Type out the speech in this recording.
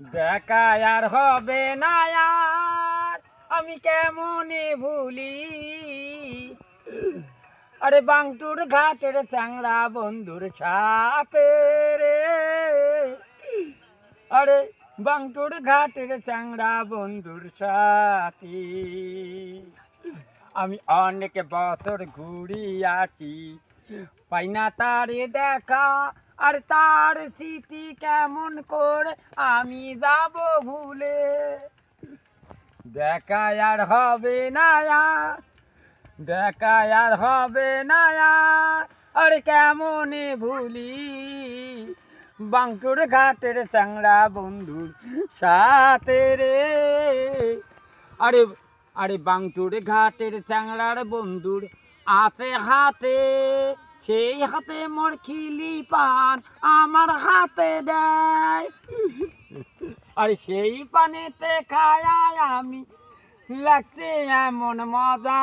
দেখা আর হবে না আর, আমি কেমনে ভুলি। আরে বাংটুর ঘাটের চাংড়া বন্ধুর সাথে রে। আরে বাংটুর ঘাটের চাংড়া বন্ধুর সাথে। আমি অনেক বছর ঘুরিয়াছি পাই না তারে দেখা আর তার স্মৃতি কেমন করে আমি যাব ভুলে? দেখা আর হবে না দেখা আর হবে না আর কেমনে ভুলি? বাঙ্কুর ঘাটের চাংড়া বন্ধুর সাথে রে। আরে আরে বাংটুর ঘাটের চাংড়ার বন্ধুর আছে হাতে। সেই হাতে মোর খিলি পান, আমার হাতে দেয়। আর সেই পানিতে খায় আমি, লাগছে এমন মজা।